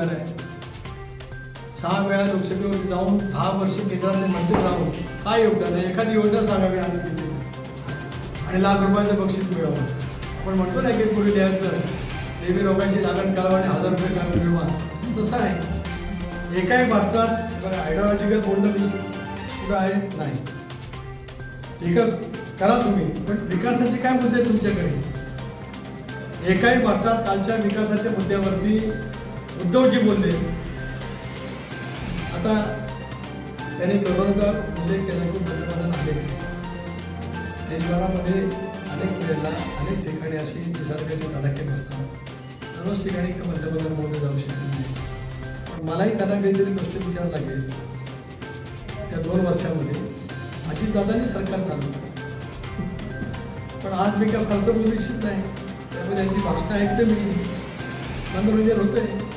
उमेदवार आहे. सहा वेळा लोकसभेवर जाऊन दहा वर्ष केंद्रातले मंत्री राहू काय योगदान आहे? एखादी योजना सांगावी आम्ही तिथे आणि लाख रुपयाचं बक्षीस मिळावं. आपण म्हणतो ना की पूर्वी लिहायचं. देवी रोगांची लागण करावं आणि हजार रुपये काम मिळवा. तसं आहे एकाही भारतात हायड्रॉलॉजिकल बोलणं कुठं आहे नाही. ठीक करा तुम्ही. पण विकासाचे काय मुद्दे तुमच्याकडे? एकाही भारतात कालच्या विकासाच्या मुद्द्यावरती उद्धवजी बोलले आता त्यांनी कोरोनाचा उल्लेख केला की पंतप्रधान आले देशभरामध्ये अनेक वेळेला अनेक ठिकाणी अशी निसर्गाचे तडाखे बसतात. सर्वच ठिकाणी पंतप्रधान मोदी जाऊ शकत नाही. पण मलाही त्यांना काहीतरी गोष्ट विचार लागेल. त्या दोन वर्षामध्ये अजितदादांनी सरकार चालवलं पण आज मी काय फारसं बोलू इच्छित नाही. त्यामुळे त्यांची भाषणं ऐकते मी. मनोरंजन म्हणजे होतंय.